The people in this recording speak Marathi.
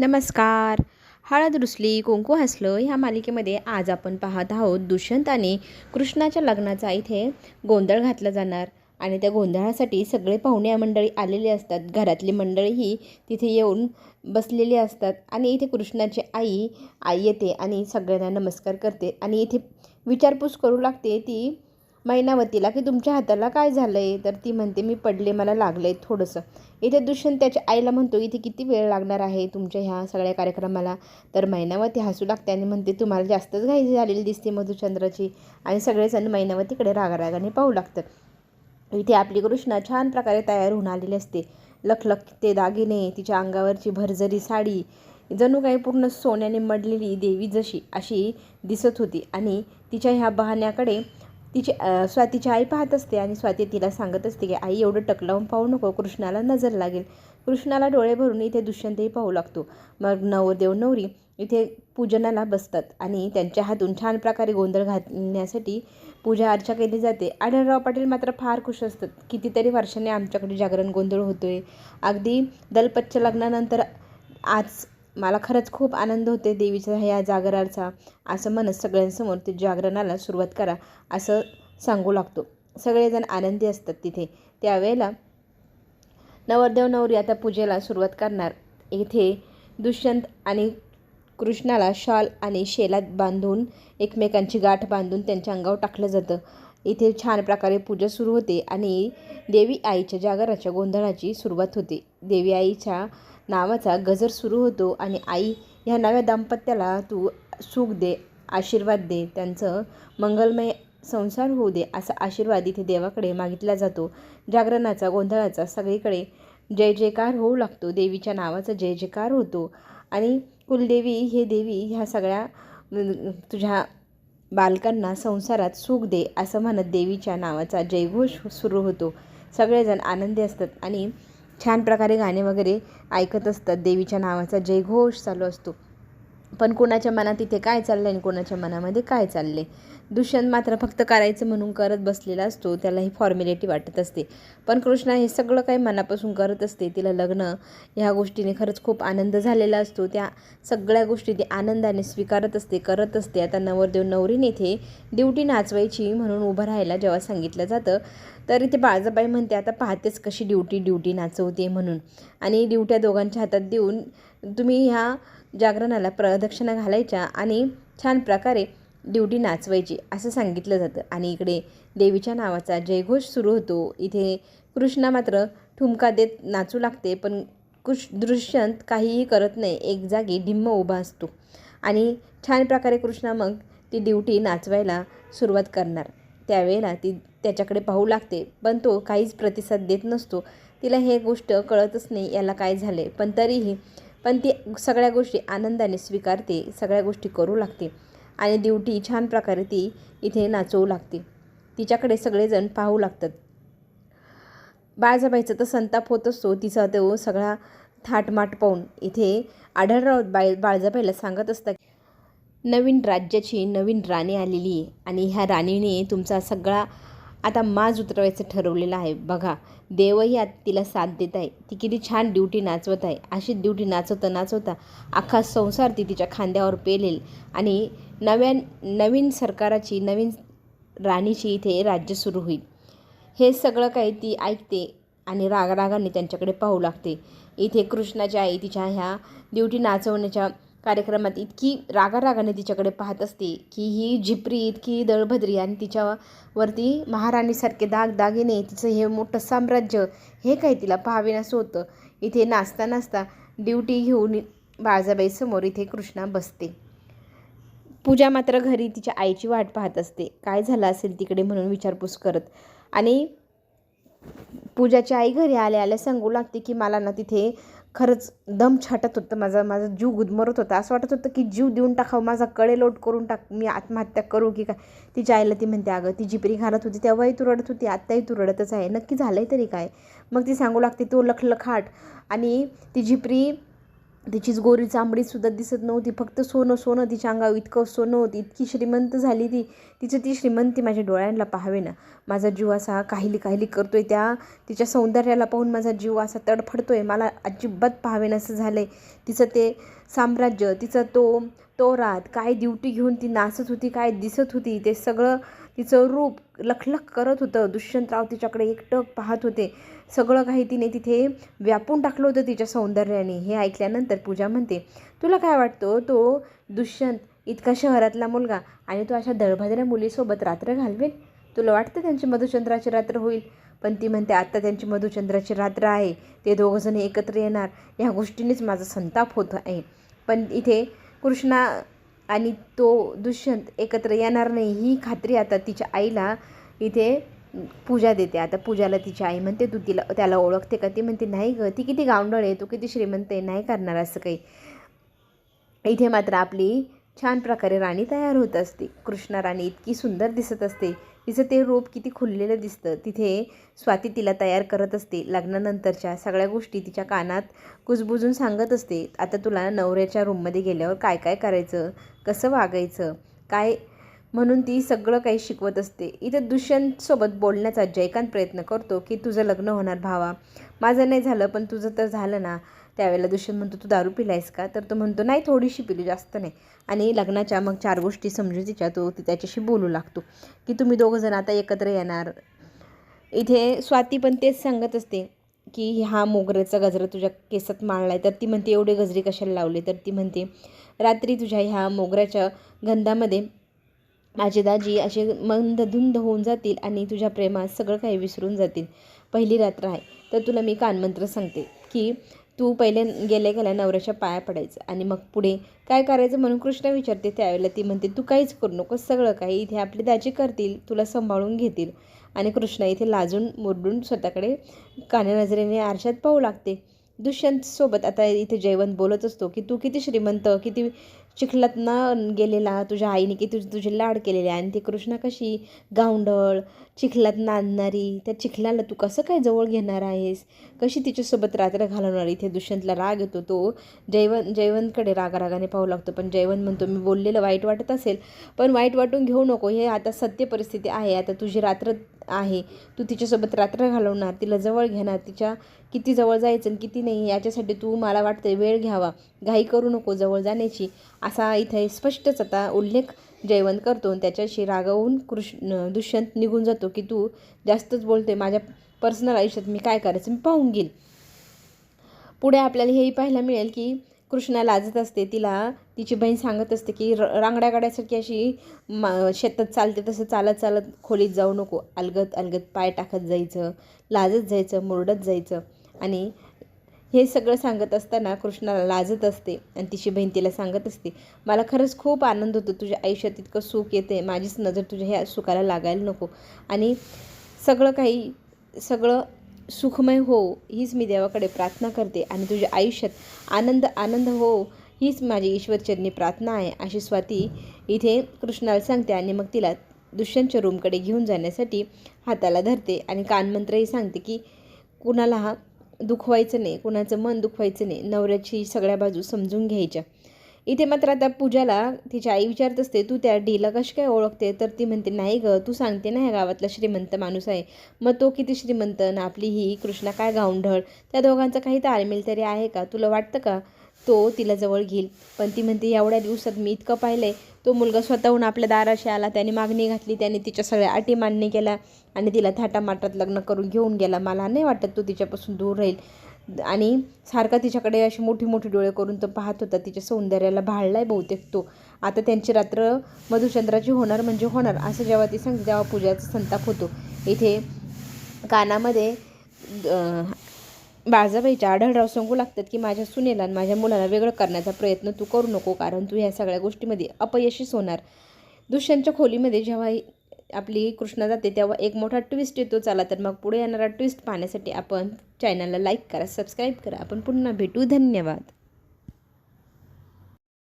नमस्कार. हळद रुसली कुंकू हसलं ह्या मालिकेमध्ये आज आपण पाहत आहोत दुष्यंत आणि कृष्णाच्या लग्नाचा. इथे गोंधळ घातला जाणार आणि त्या गोंधळासाठी सगळे पाहुणे मंडळी आलेले असतात. घरातली मंडळीही तिथे येऊन बसलेली असतात आणि इथे कृष्णाची आई आई येते आणि सगळ्यांना नमस्कार करते आणि इथे विचारपूस करू लागते ती मैनावतीला की तुमच्या हाताला काय झालं आहे तर ती म्हणते मी पडले मला लागलं आहे थोडंसं. इथे दुष्यंत त्याच्या आईला म्हणतो इथे किती वेळ लागणार आहे तुमच्या ह्या सगळ्या कार्यक्रमाला? तर मैनावती हसू लागते आणि म्हणते तुम्हाला जास्तच घाई झालेली दिसते मधुचंद्राची. आणि सगळेजण मैनावतीकडे रागारागाने पाहू लागतात. इथे आपली कृष्णा छान प्रकारे तयार होऊन आलेली असते. लखलख ते दागिने तिच्या अंगावरची भरजरी साडी जणू काही पूर्ण सोन्याने मडलेली देवी जशी अशी दिसत होती. आणि तिच्या ह्या बहाण्याकडे तिची स्वातीची आई पाहत असते आणि स्वाती तिला सांगत असते की आई एवढं टक लावून पाहू नको कृष्णाला नजर लागेल. कृष्णाला डोळे भरून इथे दुष्यंतही पाहू लागतो. मग नवरदेव नवरी इथे पूजनाला बसतात आणि त्यांच्या हातून छान प्रकारे गोंधळ घालण्यासाठी पूजा अर्चा केली जाते. आढळराव पाटील मात्र फार खुश असतात. कितीतरी वर्षांनी आमच्याकडे जागरण गोंधळ होतो आहे अगदी दलपतच्या लग्नानंतर आज मला खरंच खूप आनंद होते देवीच्या ह्या जागराचा असं म्हणत सगळ्यांसमोर ते जागरणाला सुरुवात करा असं सांगू लागतो. सगळेजण आनंदी असतात तिथे. त्यावेळेला नवरदेव नवरी आता पूजेला सुरुवात करणार. इथे दुष्यंत आणि कृष्णाला शॉल आणि शेलात बांधून एकमेकांची गाठ बांधून त्यांच्या अंगावर टाकलं जातं. इथे छान प्रकारे पूजा सुरू होते आणि देवी आईच्या जागराच्या गोंधळाची सुरुवात होते. देवी आईच्या नावाचा गजर सुरू होतो आणि आई ह्या नव्या दाम्पत्याला तू सुख दे आशीर्वाद दे त्यांचं मंगलमय संसार होऊ दे असा आशीर्वाद इथे देवाकडे मागितला जातो. जागरणाचा गोंधळाचा सगळीकडे जय जयकार होऊ लागतो. देवीच्या नावाचा जय जयकार होतो. आणि कुलदेवी हे देवी ह्या सगळ्या तुझ्या बालकांना संसारात सुख दे असं म्हणत देवीच्या नावाचा जयघोष सुरू होतो. सगळेजण आनंदी असतात आणि छान प्रकारे गाणे वगैरे ऐकत असतात. देवीच्या नावाचा जयघोष चालू असतो. पण कोणाच्या मनात इथे काय चाललं आणि कोणाच्या मनामध्ये काय चालले दुष्यंत मात्र फक्त करायचं म्हणून करत बसलेला असतो. त्याला ही फॉर्मॅलिटी वाटत असते. पण कृष्णा हे सगळं काही मनापासून करत असते. तिला लग्न ह्या गोष्टीने खरंच खूप आनंद झालेला असतो. त्या सगळ्या गोष्टी ती आनंदाने स्वीकारत असते करत असते. आता नवरदेव नवरीने इथे ड्युटी नाचवायची म्हणून उभं राहायला जेव्हा सांगितलं जातं तर इथे बाळजाबाई म्हणते आता पाहतेच कशी ड्युटी ड्युटी नाचवते म्हणून. आणि ड्युट्या दोघांच्या हातात देऊन तुम्ही ह्या जागरणाला प्रदक्षिणा घालायच्या आणि छान प्रकारे ड्युटी नाचवायची असं सांगितलं जातं. आणि इकडे देवीच्या नावाचा जयघोष सुरू होतो. इथे कृष्णा मात्र ठुमका देत नाचू लागते पण कुश दृश्यंत काहीही करत नाही एक जागी ढिम्म उभा असतो. आणि छान प्रकारे कृष्णा मग ती ड्युटी नाचवायला सुरुवात करणार. त्यावेळेला ती त्याच्याकडे पाहू लागते. पण तो काहीच प्रतिसाद देत नसतो. तिला हे गोष्ट कळतच नाही याला काय झाले पण तरीही पण ती सगळ्या गोष्टी आनंदाने स्वीकारते सगळ्या गोष्टी करू लागते. आणि दिवटी छान प्रकारे ती इथे नाचवू लागते. तिच्याकडे सगळेजण पाहू लागतात. बाळजाबाईचा तर संताप होत असतो. तिचा तो सगळा थाटमाट पाहून इथे आढळराव बाळ बाळजाबाईला सांगत असतात नवीन राज्याची नवीन राणी आलेली आहे. आणि ह्या राणीने तुमचा सगळा आता माज उतरवायचं ठरवलेलं आहे. बघा देवही आत तिला साथ देत आहे. ती किती छान ड्युटी नाचवत आहे. अशी ड्युटी नाचवता नाचवता अख्खा संसार ती तिच्या खांद्यावर पेलेल. आणि नव्या नवीन सरकाराची नवीन राणीची इथे राज्य सुरू होईल. हे सगळं काही ती ऐकते आणि रागारागाने त्यांच्याकडे पाहू लागते. इथे कृष्णाच्या आई तिच्या ह्या ड्युटी नाचवण्याच्या कार्यक्रमात इतकी रागारागाने तिच्याकडे पाहत असते की ही झिपरी इतकी दळभद्री आणि तिच्यावरती महाराणीसारखे दाग दागिने तिचं हे मोठं साम्राज्य हे काही तिला पाहावेनसं होतं इथे नाचता नाचता ड्युटी घेऊन बाळजाबाईसमोर इथे कृष्णा बसते. पूजा मात्र घरी तिच्या आईची वाट पाहत असते. काय झालं असेल तिकडे? म्हणून विचारपूस करत. आणि पूजाची आई घरी आल्या आल्या सांगू लागते की मला ना तिथे खरंच दम छाटत होतं माझा माझा जीव गुदमरत होता. असं वाटत होतं की जीव देऊन टाकावं माझा कळे लोट करून टाक मी आत्महत्या करू की काय? तिच्या आईला ती म्हणते अगं ती जिपरी घालत होती तेव्हाही तू रडत होती आत्ताही तू रडतच आहे. नक्की झालं आहे तरी काय? मग ती सांगू लागते तो लखलखाट आणि ती झिपरी तिचीच गोरी चांबडीसुद्धा दिसत नव्हती. फक्त सोनं सोनं तिच्या अंगावर इतकं सोनं होती इतकी श्रीमंत झाली ती. तिचं ती श्रीमंती माझ्या डोळ्यांना पाहावे ना माझा जीव असा काहीली काहीली करतो आहे त्या तिच्या सौंदर्याला पाहून माझा जीव असा तडफडतो आहे मला अजिबात पाहावे असं झालं आहे तिचं ते साम्राज्य तिचं तो तो रात काय ड्युटी घेऊन ती नाचत होती काय दिसत होती ते सगळं तिचं रूप लखलख करत होतं. दुष्यंतराव तिच्याकडे एकटक पाहत होते. सगळं काही तिने तिथे व्यापून टाकलं होतं तिच्या सौंदर्याने. हे ऐकल्यानंतर पूजा म्हणते तुला काय वाटतं? तो दुष्यंत इतका शहरातला मुलगा आणि तो अशा दळभद्र्या मुलीसोबत रात्र घालवेल? तुला वाटतं त्यांची मधुचंद्राची रात्र होईल? पण ती म्हणते आत्ता त्यांची मधुचंद्राची रात्र आहे. ते दोघंजण एकत्र येणार. ह्या गोष्टीनेच माझा संताप होत आहे. पण इथे कृष्णा आणि तो दुष्यंत एकत्र येणार नाही ही खात्री आता तिच्या आईला इथे पूजा देते. आता पूजाला तिची आई म्हणते तू तिला त्याला ओळखते का? ती म्हणते नाही गं ती किती गावंडळ आहे तू किती श्रीमंत आहे नाही करणार असं काही. इथे मात्र आपली छान प्रकारे राणी तयार होत असते. कृष्णा राणी इतकी सुंदर दिसत असते. तिचं ते रूप किती खुललेलं दिसतं. तिथे स्वाती तिला तयार करत असते. लग्नानंतरच्या सगळ्या गोष्टी तिच्या कानात कुजबुजून सांगत असते. आता तुला नवऱ्याच्या रूममध्ये गेल्यावर काय काय करायचं? कसं वागायचं? काय? म्हणून ती सगळं काही शिकवत असते. इथं दुष्यंतसोबत बोलण्याचा जयकांत प्रयत्न करतो की तुझं लग्न होणार भावा. माझं नाही झालं पण तुझं तर झालं ना. त्यावेळेला दुष्यंत म्हणतो तू दारू पिलायस का? तर तो म्हणतो नाही थोडीशी पिली जास्त नाही. आणि लग्नाच्या मग चार गोष्टी समजुतीच्या तो ती त्याच्याशी बोलू लागतो की तुम्ही दोघंजण आता एकत्र येणार. इथे स्वाती पण तेच सांगत असते की हा मोगऱ्याचा गजरा तुझ्या केसात माळला आहे तर ती म्हणते एवढे गजरे कशाला लावले? तर ती म्हणते रात्री तुझ्या ह्या मोगऱ्याच्या गंधामध्ये माझे दाजी असे मंदधुंद होऊन जातील आणि तुझ्या प्रेमात सगळं काही विसरून जातील. पहिली रात्र आहे. तर तुला मी कानमंत्र सांगते की तू पहिले गेले गेल्या नवऱ्याच्या पाया पडायचं आणि मग पुढे काय करायचं म्हणून कृष्ण विचारते त्यावेळेला ती म्हणते तू काहीच करू नकोस सगळं काही इथे आपले दाजी करतील तुला सांभाळून घेतील. आणि कृष्ण इथे लाजून मुरडून स्वतःकडे कान्या नजरेने आरशात पाहू लागते. दुष्यंतसोबत आता इथे जयवंत बोलत असतो की तू किती श्रीमंत किती चिखलात न गेलेला तुझ्या आईने किती तुझे लाड केलेले आणि ती कृष्णा कशी? गावंढळ चिखलात नांदणारी त्या चिखलाला तू कसं काय जवळ घेणार आहेस? कशी तिच्यासोबत रात्र घालवणार? इथे दुष्यंतला राग येतो तो. जयवंत जयवंतकडे रागारागाने पाहू लागतो. पण जयवंत म्हणतो मी बोललेलं वाईट वाटत असेल पण वाईट वाटून घेऊ नको. हे आता सत्य परिस्थिती आहे. आता तुझी रात्र आहे. तू तिच्यासोबत रात्र घालवणार. तिला जवळ घेणार. तिच्या किती जवळ जायचं आणि किती नाही याच्यासाठी तू मला वाटतं वेळ घ्यावा. घाई करू नको जवळ जाण्याची. असा इथे स्पष्टच आता उल्लेख जयवंत करतो आणि त्याच्याशी रागावून कृष्ण दुष्यंत निघून जातो की तू जास्तच बोलते माझ्या पर्सनल आयुष्यात मी काय करायचं मी पाहून घेईल पुढे आपल्याला हेही पाहायला मिळेल की कृष्णा लाजत असते तिला तिची बहीण सांगत असते की र रांगड्या गाड्यासारखी अशी मा शेतात चालते तसं चालत चालत खोलीत जाऊ नको. अलगत अलगत पाय टाकत जायचं लाजत जायचं मुरडत जायचं. आणि हे सगळं सांगत असताना कृष्णाला लाजत असते आणि तिची बहीण तिला सांगत असते मला खरंच खूप आनंद होतो तुझ्या आयुष्यात इतकं सुख येते माझीच नजर तुझ्या ह्या सुखाला लागायला नको. आणि सगळं काही सगळं सुखमय हो हीच मी देवाकडे प्रार्थना करते आणि तुझ्या आयुष्यात आनंद आनंद हो हीच माझी ईश्वरचरणी प्रार्थना आहे अशी स्वाती इथे कृष्णाला सांगते आणि मग तिला दुष्यंतच्या रूमकडे घेऊन जाण्यासाठी हाताला धरते आणि कानमंत्रही सांगते की कुणाला हा दुखवायचं नाही कुणाचं मन दुखवायचं नाही नवऱ्याची सगळ्या बाजू समजून घ्यायच्या. इथे मात्र आता पूजाला तिची आई विचारत असते तू त्या डीला कशी काय ओळखते? तर ती म्हणते नाही गं तू सांगते ना ह्या गावातला श्रीमंत माणूस आहे. मग तो किती श्रीमंत ना आपली ही कृष्णा काय गावंढळ त्या दोघांचा काही ताळमेल तरी आहे का? तुला वाटतं का? तो तिला जवळ घेईल. पण ती म्हणते एवढ्या दिवसात मी इतकं पाहिलं आहे तो मुलगा स्वतःहून आपल्या दाराशी आला त्याने मागणी घातली त्याने तिच्या सगळ्या अटी मान्य केल्या आणि तिला थाटामाटात लग्न करून घेऊन गेला. मला नाही वाटत तो तिच्यापासून दूर राहील. आणि सारखा तिच्याकडे अशी मोठी मोठी डोळे करून तो पाहत होता तिच्या सौंदर्याला भाळलाय बहुतेक तो. आता त्यांची रात्र मधुचंद्राची होणार म्हणजे होणार. असं जेव्हा ती सांगते तेव्हा पूजाचा संताप होतो. इथे कानामध्ये बाजाबाईच्या आढळराव सांगू लागतात की माझ्या सुनेला आणि माझ्या मुलाला वेगळं करण्याचा प्रयत्न तू करू नको कारण तू ह्या सगळ्या गोष्टीमध्ये अपयशीच होणार दुष्यंतच्या खोलीमध्ये जेव्हा आपली कृष्णा जाते तेव्हा एक मोठा ट्विस्ट येतो चला तर मग पुढे येणारा ट्विस्ट पाहण्यासाठी आपण चॅनलला लाईक करा सबस्क्राईब करा. आपण पुन्हा भेटू. धन्यवाद.